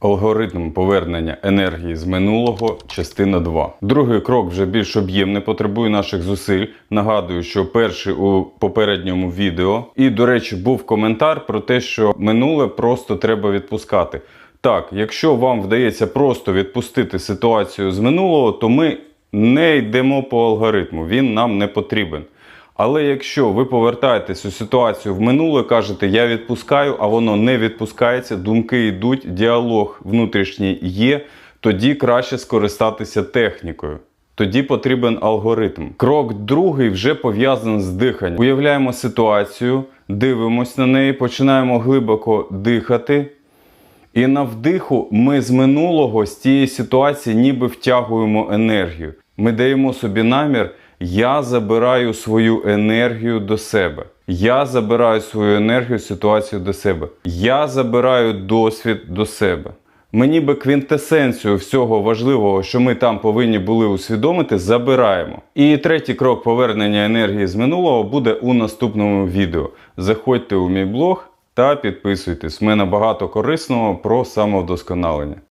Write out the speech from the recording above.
Алгоритм повернення енергії з минулого, частина 2. Другий крок вже більш об'ємний, потребує наших зусиль. Нагадую, що перший у попередньому відео. І, до речі, був коментар про те, що минуле просто треба відпускати. Так, якщо вам вдається просто відпустити ситуацію з минулого, то ми не йдемо по алгоритму, він нам не потрібен. Але якщо ви повертаєтесь у ситуацію в минуле, кажете, я відпускаю, а воно не відпускається, думки йдуть, діалог внутрішній є, тоді краще скористатися технікою. Тоді потрібен алгоритм. Крок другий вже пов'язаний з диханням. Уявляємо ситуацію, дивимось на неї, починаємо глибоко дихати. І на вдиху ми з минулого, з тієї ситуації, ніби втягуємо енергію. Ми даємо собі намір, я забираю свою енергію до себе. Я забираю свою енергію, ситуацію до себе. Я забираю досвід до себе. Ми ніби квінтесенцію всього важливого, що ми там повинні були усвідомити, забираємо. І третій крок повернення енергії з минулого буде у наступному відео. Заходьте у мій блог та підписуйтесь. У мене багато корисного про самовдосконалення.